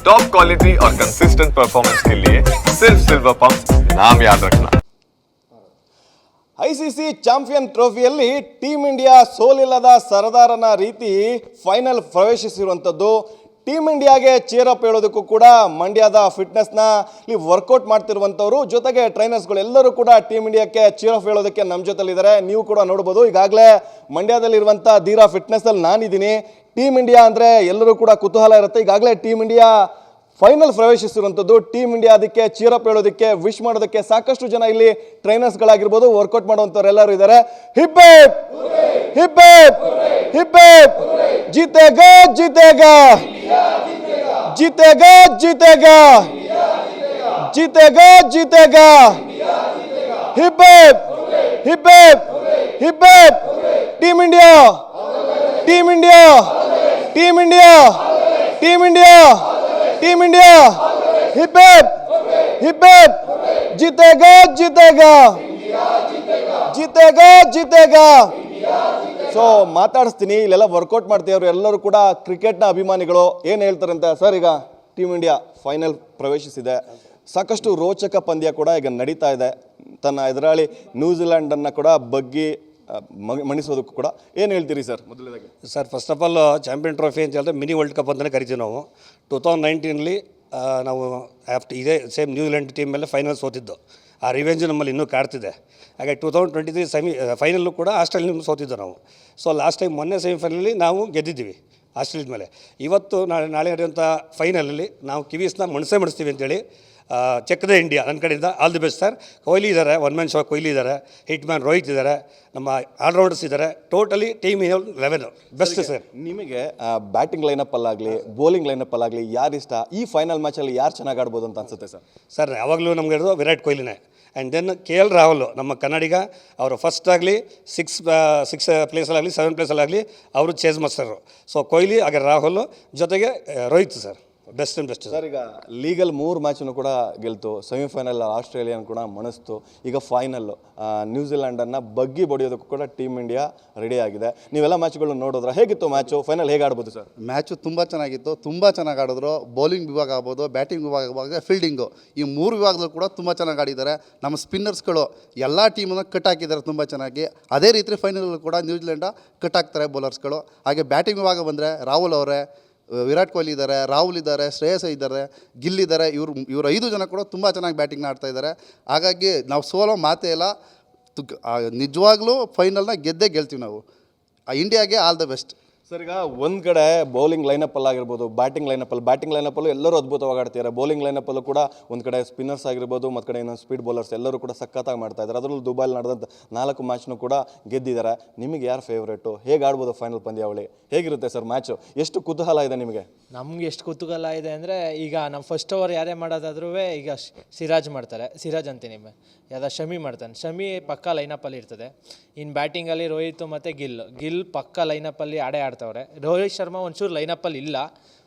Top quality और consistent performance के लिए सिर्फ सिल्वर पंप नाम याद रखना I C C champion ಟ್ರೋಫಿಯಲ್ಲಿ team India ಸೋಲಿಲ್ಲದ ಸರದಾರನ ರೀತಿ ಫೈನಲ್ ಪ್ರವೇಶಿಸಿರುವಂಥದ್ದು ಟೀಮ್ ಇಂಡಿಯಾಗೆ ಚೇರಪ್ ಹೇಳೋದಕ್ಕೂ ಕೂಡ ಮಂಡ್ಯದ ಫಿಟ್ನೆಸ್ನ ಇಲ್ಲಿ ವರ್ಕೌಟ್ ಮಾಡ್ತಿರುವಂಥವ್ರು. ಜೊತೆಗೆ ಟ್ರೈನರ್ಸ್ಗಳು ಎಲ್ಲರೂ ಕೂಡ ಟೀಮ್ ಇಂಡಿಯಾಕ್ಕೆ ಚೇರಪ್ ಹೇಳೋದಕ್ಕೆ ನಮ್ಮ ಜೊತೆಲಿದ್ದಾರೆ. ನೀವು ಕೂಡ ನೋಡ್ಬೋದು. ಈಗಾಗಲೇ ಮಂಡ್ಯದಲ್ಲಿರುವಂಥ ಧೀರಾ ಫಿಟ್ನೆಸ್ಸಲ್ಲಿ ನಾನಿದ್ದೀನಿ. ಟೀಮ್ ಇಂಡಿಯಾ ಅಂದರೆ ಎಲ್ಲರೂ ಕೂಡ ಕುತೂಹಲ ಇರುತ್ತೆ. ಈಗಾಗಲೇ ಟೀಮ್ ಇಂಡಿಯಾ ಫೈನಲ್ ಪ್ರವೇಶಿಸಿರುವಂಥದ್ದು. ಟೀಮ್ ಇಂಡಿಯಾ ಅದಕ್ಕೆ ಚೀರಪ್ ಹೇಳೋದಕ್ಕೆ ವಿಶ್ ಮಾಡೋದಕ್ಕೆ ಸಾಕಷ್ಟು ಜನ ಇಲ್ಲಿ ಟ್ರೈನರ್ಸ್ಗಳಾಗಿರ್ಬೋದು ವರ್ಕೌಟ್ ಮಾಡುವಂಥವ್ರೆಲ್ಲರೂ ಇದ್ದಾರೆ. ಹಿಪ್ಪೇಪ್ ಹಿಪ್ಪೇಪ್ ಹಿಪ್ಪೇಪ್ ಜೀತೆಗ ಜೀತೆಗ जीतेगा जीतेगा। जीतेगा जीतेगा। हिबेब हिबेब हिबेब team India team India team India team India team India. हिबेब हिबेब जीतेगा जीतेगा। जीतेगा जीतेगा। ಸೊ ಮಾತಾಡಿಸ್ತೀನಿ, ಇಲ್ಲೆಲ್ಲ ವರ್ಕೌಟ್ ಮಾಡ್ತೀವ್ರು ಎಲ್ಲರೂ ಕೂಡ ಕ್ರಿಕೆಟ್ನ ಅಭಿಮಾನಿಗಳು ಏನು ಹೇಳ್ತಾರೆ ಸರ್ ಈಗ ಟೀಮ್ ಇಂಡಿಯಾ ಫೈನಲ್ ಪ್ರವೇಶಿಸಿದೆ. ಸಾಕಷ್ಟು ರೋಚಕ ಪಂದ್ಯ ಕೂಡ ಈಗ ನಡೀತಾ ಇದೆ. ತನ್ನ ಎದುರಾಳಿ ನ್ಯೂಜಿಲ್ಯಾಂಡನ್ನು ಕೂಡ ಬಗ್ಗಿ ಮಣಿಸೋದಕ್ಕೂ ಕೂಡ. ಏನು ಹೇಳ್ತೀರಿ ಸರ್ ಮೊದಲನೇದಾಗಿ. Sir first of all champion trophy ಅಂತ ಹೇಳಿದ್ರೆ ಮಿನಿ ವರ್ಲ್ಡ್ ಕಪ್ ಅಂತಲೇ ಕರಿತೀವಿ ನಾವು. ಟೂ ತೌಸಂಡ್ ನೈನ್ಟೀನಲ್ಲಿ ನಾವು ಆಫ್ಟರ್ ಇದೇ ಸೇಮ್ ನ್ಯೂಜಿಲೆಂಡ್ ಟೀಮ್ ಮೇಲೆ ಫೈನಲ್ ಸೋತಿದ್ದು. ಆ ರಿವೆಂಜ್ ನಮ್ಮಲ್ಲಿ ಇನ್ನೂ ಕಾಡ್ತಿದೆ. ಹಾಗೆ two thousand twenty three semi ಫೈನಲ್ಲೂ ಕೂಡ ಆಸ್ಟ್ರೇಲಿಯಾ ಸೋತಿದ್ದು ನಾವು. ಸೊ ಲಾಸ್ಟ್ ಟೈಮ್ ಮೊನ್ನೆ ಸೆಮಿಫೈನಲಲ್ಲಿ ನಾವು ಗೆದ್ದಿದ್ದೀವಿ ಆಸ್ಟ್ರೇಲಿಯದ ಮೇಲೆ. ಇವತ್ತು ನಾಳೆ ನಾಳೆ ನಡೆಯುವಂಥ ಫೈನಲಲ್ಲಿ ನಾವು ಕಿವೀಸ್ನ ಮಣಸೆ ಮಣಿಸ್ತೀವಿ ಅಂತೇಳಿ ಚೆಕ್ ದ ಇಂಡಿಯಾ ನನ್ನ ಕಡೆಯಿಂದ all the best sir Kohli ಇದ್ದಾರೆ ಒನ್ ಮ್ಯಾನ್ ಶೋ ಕೊಹ್ಲಿ ಇದ್ದಾರೆ ಹಿಟ್ ಮ್ಯಾನ್ ರೋಹಿತ್ ಇದ್ದಾರೆ ನಮ್ಮ ಆಲ್ರೌಂಡರ್ಸ್ ಇದ್ದಾರೆ totally team eleven best sir ನಿಮಗೆ ಬ್ಯಾಟಿಂಗ್ ಲೈನಪ್ ಅಲ್ಲಾಗಲಿ ಬೌಲಿಂಗ್ ಲೈನಪ್ ಅಲ್ಲಾಗಲಿ ಯಾರು ಇಷ್ಟ ಈ ಫೈನಲ್ ಮ್ಯಾಚಲ್ಲಿ ಯಾರು ಚೆನ್ನಾಗಿ ಆಡ್ಬೋದು ಅಂತ ಅನ್ಸುತ್ತೆ ಸರ್ ಸರ್ ಯಾವಾಗಲೂ ನಮಗೆ Virat ಕೊಹ್ಲಿನೇ. And then K L Rahul ನಮ್ಮ ಕನ್ನಡಿಗ, ಅವರು ಫಸ್ಟ್ ಆಗಲಿ ಸಿಕ್ಸ್ ಸಿಕ್ಸ್ ಪ್ಲೇಸಲ್ಲಾಗಲಿ ಸೆವೆನ್ ಪ್ಲೇಸಲ್ಲಾಗಲಿ ಅವರು ಚೇಸ್ ಮಾಸ್ಟರು ಸೊ ಕೊಹ್ಲಿ, ಹಾಗೆ ರಾಹುಲ್ ಜೊತೆಗೆ Rohit sir best and best sir ಈಗ ಲೀಗಲ್ ಮೂರು ಮ್ಯಾಚನ್ನು ಕೂಡ ಗೆಲ್ತು. ಸೆಮಿಫೈನಲ್ ಆಸ್ಟ್ರೇಲಿಯನ್ ಕೂಡ ಮಣಿಸ್ತು. ಈಗ ಫೈನಲ್ಲು ನ್ಯೂಜಿಲ್ಯಾಂಡನ್ನು ಬಗ್ಗಿ ಬಡಿಯೋದಕ್ಕೂ ಕೂಡ ಟೀಮ್ ಇಂಡಿಯಾ ರೆಡಿ ಆಗಿದೆ. ನೀವೆಲ್ಲ ಮ್ಯಾಚ್ಗಳನ್ನ ನೋಡಿದ್ರೆ? ಹೇಗಿತ್ತು ಮ್ಯಾಚು ಫೈನಲ್ ಹೇಗೆ ಆಡ್ಬೋದು ಸರ್? ಮ್ಯಾಚು ತುಂಬ ಚೆನ್ನಾಗಿತ್ತು. ತುಂಬ ಚೆನ್ನಾಗಿ ಆಡಿದ್ರು. ಬೌಲಿಂಗ್ ವಿಭಾಗ ಆಗ್ಬೋದು ಬ್ಯಾಟಿಂಗ್ ವಿಭಾಗ ಆಗ್ಬೋದು ಫೀಲ್ಡಿಂಗು ಈ ಮೂರು ವಿಭಾಗದಲ್ಲೂ ಕೂಡ ತುಂಬ ಚೆನ್ನಾಗಿ ಆಡಿದ್ದಾರೆ. ನಮ್ಮ ಸ್ಪಿನ್ನರ್ಸ್ಗಳು ಎಲ್ಲ ಟೀಮನ್ನು ಕಟ್ ಹಾಕಿದ್ದಾರೆ ತುಂಬ ಚೆನ್ನಾಗಿ. ಅದೇ ರೀತಿ ಫೈನಲ್ ಕೂಡ ನ್ಯೂಜಿಲೆಂಡ ಕಟ್ ಹಾಕ್ತಾರೆ ಬೌಲರ್ಸ್ಗಳು ಹಾಗೆ ಬ್ಯಾಟಿಂಗ್ ವಿಭಾಗ ಬಂದರೆ ರಾಹುಲ್ ಅವರೇ ವಿರಾಟ್ ಕೊಹ್ಲಿ ಇದ್ದಾರೆ, ರಾಹುಲ್ ಇದ್ದಾರೆ, ಶ್ರೇಯಸ್ ಇದ್ದಾರೆ, ಗಿಲ್ ಇದ್ದಾರೆ, ಇವರು ಇವರು ಐದು ಜನ ಕೂಡ ತುಂಬ ಚೆನ್ನಾಗಿ ಬ್ಯಾಟಿಂಗ್ನ ಆಡ್ತಾ ಇದ್ದಾರೆ. ಹಾಗಾಗಿ ನಾವು ಸೋಲೋ ಮಾತೇ ಇಲ್ಲ ನಿಜವಾಗ್ಲೂ ಫೈನಲ್ನ ಗೆದ್ದೇ ಗೆಲ್ತೀವಿ ನಾವು. ಇಂಡಿಯಾಗೆ ಆಲ್ ದ ಬೆಸ್ಟ್. ಸರ್ ಈಗ ಒಂದು ಕಡೆ ಬೌಲಿಂಗ್ ಲೈನಪ್ ಆಗಿರ್ಬೋದು ಬ್ಯಾಟಿಂಗ್ ಲೈನಪ್ ಅಲ್ಲಿ ಬ್ಯಾಟಿಂಗ್ ಲೈನಪ್ ಅಲ್ಲೂ ಎಲ್ಲರೂ ಅದ್ಭುತವಾಗಿ ಆಡ್ತಿದ್ದಾರೆ ಬೌಲಿಂಗ್ ಲೈನಪ್ ಅಲ್ಲೂ ಕೂಡ ಒಂದು ಕಡೆ ಸ್ಪಿನ್ನರ್ಸ್ ಆಗಿರ್ಬೋದು, ಮತ್ತು ಕಡೆ ಇನ್ನೊಂದು ಸ್ಪೀಡ್ ಬೌಲರ್ಸ್ ಎಲ್ಲರೂ ಕೂಡ ಸಖತ್ತಾಗಿ ಮಾಡ್ತಾ ಇದ್ದಾರೆ ಅದರಲ್ಲೂ ದುಬೈಲಿ ನಡೆದಂಥ ನಾಲ್ಕು ಮ್ಯಾಚ್ನು ಕೂಡ ಗೆದ್ದಿದ್ದಾರೆ ನಿಮಗೆ ಯಾರು ಫೇವ್ರೇಟು ಹೇಗೆ ಆಡ್ಬೋದು ಫೈನಲ್ ಪಂದ್ಯಾವಳಿ? ಹೇಗಿರುತ್ತೆ ಸರ್ ಮ್ಯಾಚು ಎಷ್ಟು ಕುತೂಹಲ ಇದೆ ನಿಮಗೆ? ನಮ್ಗೆ ಎಷ್ಟು ಕುತೂಹಲ ಇದೆ ಅಂದರೆ, ಈಗ ನಮ್ಮ ಫಸ್ಟ್ ಓವರ್ ಯಾರೇ ಮಾಡೋದಾದ್ರೂ ಈಗ ಸಿರಾಜ್ ಮಾಡ್ತಾರೆ. ಸಿರಾಜ್ ಅಂತೀನಿ ಯಾವ್ದು ಶಮಿ ಮಾಡ್ತಾನೆ. ಶಮಿ ಪಕ್ಕ ಲೈನಪ್ಪಲ್ಲಿ ಇರ್ತದೆ. ಇನ್ನು ಬ್ಯಾಟಿಂಗಲ್ಲಿ ರೋಹಿತ್ ಮತ್ತು ಗಿಲ್. ಗಿಲ್ ಪಕ್ಕ ಲೈನಪ್ಪಲ್ಲಿ ಆಡೇ ಆಡ್ತವ್ರೆ ರೋಹಿತ್ ಶರ್ಮಾ ಒಂಚೂರು ಲೈನಪ್ಪಲ್ಲಿ ಇಲ್ಲ.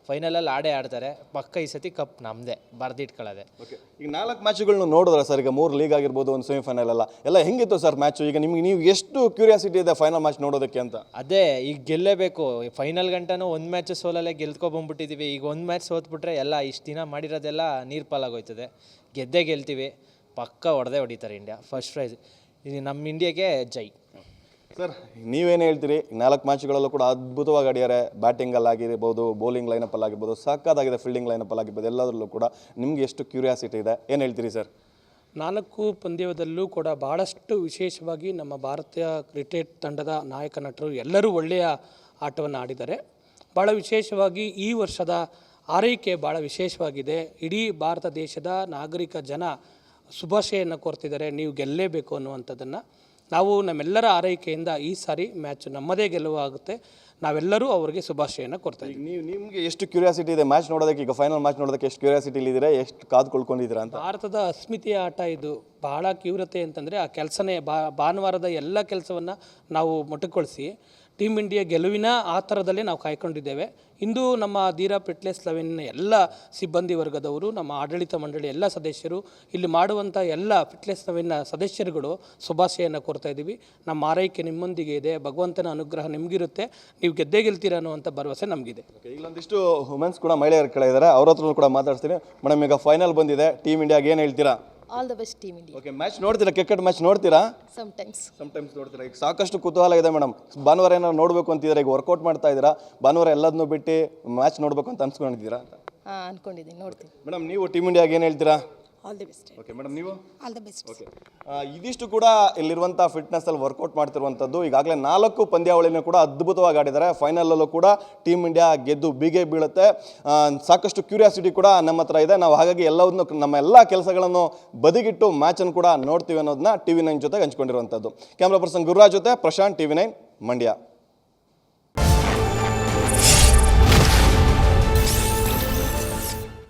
ಫೈನಲಲ್ಲಿ ಆಡೇ ಆಡ್ತಾರೆ. ಪಕ್ಕ ಈ ಸತಿ ಕಪ್ ನಮ್ಮದೇ ಬರ್ದಿಟ್ಕೊಳ್ಳೋದೆ. ಓಕೆ ಈಗ ನಾಲ್ಕು ಮ್ಯಾಚ್ಗಳನ್ನ ನೋಡಿದ್ರೆ ಸರ್ ಈಗ ಮೂರು ಲೀಗ್ ಆಗಿರ್ಬೋದು ಒಂದು ಸೆಮಿಫೈನಲ್ ಎಲ್ಲ ಎಲ್ಲ ಹೆಂಗಿತ್ತು ಸರ್ ಮ್ಯಾಚು ಈಗ ನಿಮ್ಗೆ ನೀವು ಎಷ್ಟು ಕ್ಯೂರಿಯಾಸಿಟಿ ಇದೆ ಫೈನಲ್ ಮ್ಯಾಚ್ ನೋಡೋದಕ್ಕೆ ಅಂತ? ಅದೇ ಈಗ ಗೆಲ್ಲೇಬೇಕು. ಫೈನಲ್ ಗಂಟನೂ ಒಂದು ಮ್ಯಾಚ್ ಸೋಲಲ್ಲೇ ಗೆಲ್ತ್ಕೊಬಂದ್ಬಿಟ್ಟಿದ್ದೀವಿ ಈಗ ಒಂದು ಮ್ಯಾಚ್ ಸೋತ್ಬಿಟ್ರೆ ಎಲ್ಲ ಇಷ್ಟು ದಿನ ಮಾಡಿರೋದೆಲ್ಲ ನೀರು ಪಾಲಾಗೋಯ್ತದೆ ಗೆದ್ದೇ ಗೆಲ್ತೀವಿ. ಪಕ್ಕ ಹೊಡೆದೇ ಹೊಡಿತಾರೆ ಇಂಡಿಯಾ ಫಸ್ಟ್ ಪ್ರೈಸ್ ಇದು ನಮ್ಮ ಇಂಡಿಯಾಗೆ ಜೈ. ಸರ್ ನೀವೇನು ಹೇಳ್ತೀರಿ? ನಾಲ್ಕು ಮ್ಯಾಚ್ಗಳಲ್ಲೂ ಕೂಡ ಅದ್ಭುತವಾಗಿ ಆಡಿದ್ದಾರೆ. ಬ್ಯಾಟಿಂಗಲ್ಲಿ ಆಗಿರ್ಬೋದು ಬೌಲಿಂಗ್ ಲೈನಪ್ಪಲ್ಲಿ ಆಗಿರ್ಬೋದು ಸಕ್ಕತ್ತಾಗಿದೆ ಫೀಲ್ಡಿಂಗ್ ಲೈನಪ್ಪಲ್ಲಿ ಆಗಿರ್ಬೋದು, ಎಲ್ಲದರಲ್ಲೂ ಕೂಡ ನಿಮ್ಗೆ ಎಷ್ಟು ಕ್ಯೂರಿಯಾಸಿಟಿ ಇದೆ? ಏನು ಹೇಳ್ತೀರಿ ಸರ್ ನಾಲ್ಕು ಪಂದ್ಯದಲ್ಲೂ ಕೂಡ ಭಾಳಷ್ಟು ವಿಶೇಷವಾಗಿ ನಮ್ಮ ಭಾರತೀಯ ಕ್ರಿಕೆಟ್ ತಂಡದ ನಾಯಕ ನಟರು ಎಲ್ಲರೂ ಒಳ್ಳೆಯ ಆಟವನ್ನು ಆಡಿದ್ದಾರೆ. ಭಾಳ ವಿಶೇಷವಾಗಿ ಈ ವರ್ಷದ ಆರೈಕೆ ಭಾಳ ವಿಶೇಷವಾಗಿದೆ. ಇಡೀ ಭಾರತ ದೇಶದ ನಾಗರಿಕ ಜನ ಶುಭಾಶಯನ್ನು ಕೋರ್ತಿದ್ದಾರೆ. ನೀವು ಗೆಲ್ಲೇಬೇಕು ಅನ್ನುವಂಥದ್ದನ್ನು. ನಾವು ನಮ್ಮೆಲ್ಲರ ಆರೈಕೆಯಿಂದ ಈ ಸಾರಿ ಮ್ಯಾಚ್ ನಮ್ಮದೇ ಗೆಲುವು ಆಗುತ್ತೆ. ನಾವೆಲ್ಲರೂ ಅವರಿಗೆ ಶುಭಾಶಯನ ಕೊಡ್ತಾ ಇದ್ದೀವಿ. ನೀವು ನಿಮಗೆ ಎಷ್ಟು ಕ್ಯೂರಿಯಾಸಿಟಿ ಇದೆ ಮ್ಯಾಚ್ ನೋಡೋದಕ್ಕೆ ಈಗ ಫೈನಲ್ ಮ್ಯಾಚ್ ನೋಡೋದಕ್ಕೆ ಎಷ್ಟು ಕ್ಯೂರಿಯಾಸಿಟಿ ಇದ್ದೀರಾ ಎಷ್ಟು ಕಾದ್ಕೊಳ್ಕೊಂಡಿದ್ದೀರಾ ಅಂತ? ಭಾರತದ ಅಸ್ಮಿತೆಯ ಆಟ ಇದು. ಬಹಳ ಕ್ಯೂರತೆ ಅಂತಂದರೆ ಆ ಕೆಲಸನೇ ಬಾ ಭಾನುವಾರದ ಎಲ್ಲ ಕೆಲಸವನ್ನು ನಾವು ಮೊಟಕುಗೊಳಿಸಿ. ಟೀಮ್ ಇಂಡಿಯಾ ಗೆಲುವಿನ ಆ ಥರದಲ್ಲೇ ನಾವು ಕಾಯ್ಕೊಂಡಿದ್ದೇವೆ. ಇಂದು ನಮ್ಮ ಧೀರಾ ಪಿಟ್ಲೆಸ್ ಲೆವೆನ್ನ ಎಲ್ಲ ಸಿಬ್ಬಂದಿ ವರ್ಗದವರು, ನಮ್ಮ ಆಡಳಿತ ಮಂಡಳಿ ಎಲ್ಲ ಸದಸ್ಯರು, ಇಲ್ಲಿ ಮಾಡುವಂಥ ಎಲ್ಲ ಫಿಟ್ನೆಸ್ ಲೆವೆನ್ನ ಸದಸ್ಯರುಗಳು ಶುಭಾಶಯನ್ನು ಕೋರ್ತಾ ಇದ್ದೀವಿ. ನಮ್ಮ ಆರೈಕೆ ನಿಮ್ಮೊಂದಿಗೆ ಇದೆ, ಭಗವಂತನ ಅನುಗ್ರಹ ನಿಮಗಿರುತ್ತೆ, ನೀವು ಗೆದ್ದೇ ಗೆಲ್ತೀರ ಅನ್ನುವಂಥ ಭರವಸೆ ನಮಗಿದೆ. ಇಲ್ಲೊಂದಿಷ್ಟು ವುಮೆನ್ಸ್ ಕೂಡ ಮಹಿಳೆಯರು ಕೇಳಿದ್ದಾರೆ ಅವ್ರ ಹತ್ರ ಕೂಡ ಮಾತಾಡ್ತೀನಿ ಮೇಡಮ್, ಈಗ ಫೈನಲ್ ಬಂದಿದೆ, ಟೀಮ್ ಇಂಡಿಯಾಗೆ ಏನು ಹೇಳ್ತೀರಾ? All the best team India okay match ನೋಡ್ತೀರಾ? ಕ್ರಿಕೆಟ್ ಮ್ಯಾಚ್ ನೋಡ್ತೀರಾ? ಸಮ್ ಟೈಮ್ಸ್ ನೋಡ್ತೀರಾ? ಈಗ ಸಾಕಷ್ಟು ಕುತೂಹಲ ಇದೆ ಮೇಡಮ್ ಭಾನುವಾರ ಏನಾದ್ರು ನೋಡಬೇಕು ಅಂತಿದ್ರೆ ಈಗ ವರ್ಕೌಟ್ ಮಾಡ್ತಾ ಇದ್ದೀರಾ? ಭಾನುವಾರ ಎಲ್ಲದನ್ನೂ ಬಿಟ್ಟು ಮ್ಯಾಚ್ ನೋಡಬೇಕು ಅಂತ ಅನ್ಸ್ಕೊಂಡಿದ್ದೀರಾ? ಹಾಂ ಅನ್ಕೊಂಡಿದ್ದೀನಿ. ನೋಡ್ತೀನಿ. ಮೇಡಮ್ ನೀವು ಟೀಮ್ ಇಂಡಿಯಾಗೆ ಏನು ಹೇಳ್ತೀರಾ? All the best okay madam ನೀವು? ಆಲ್ ದಿ ಬೆಸ್ಟ್ ಓಕೆ ಇದಿಷ್ಟು ಕೂಡ ಇಲ್ಲಿರುವಂಥ ಫಿಟ್ನೆಸ್ಸಲ್ಲಿ ವರ್ಕೌಟ್ ಮಾಡ್ತಿರುವಂಥದ್ದು ಈಗಾಗಲೇ ನಾಲ್ಕು ಪಂದ್ಯಾವಳಿನೂ ಕೂಡ ಅದ್ಭುತವಾಗಿ ಆಡಿದ್ದಾರೆ. ಫೈನಲಲ್ಲೂ ಕೂಡ ಟೀಮ್ ಇಂಡಿಯಾ ಗೆದ್ದು ಬೀಗೆ ಬೀಳುತ್ತೆ. ಆ, ಸಾಕಷ್ಟು ಕ್ಯೂರಿಯಾಸಿಟಿ ಕೂಡ ನಮ್ಮ ಹತ್ರ ಇದೆ. ನಾವು ಹಾಗಾಗಿ ಎಲ್ಲವನ್ನು ನಮ್ಮ ಎಲ್ಲ ಕೆಲಸಗಳನ್ನು ಬದಿಗಿಟ್ಟು ಮ್ಯಾಚನ್ನು ಕೂಡ ನೋಡ್ತೀವಿ ಅನ್ನೋದನ್ನ ಟಿ ವಿ ನೈನ್ ಜೊತೆಗೆ ಹಂಚ್ಕೊಂಡಿರುವಂಥದ್ದು ಕ್ಯಾಮ್ರಾ ಪರ್ಸನ್ ಗುರುರಾಜ್ ಜೊತೆ Prashanth T V nine Mandya.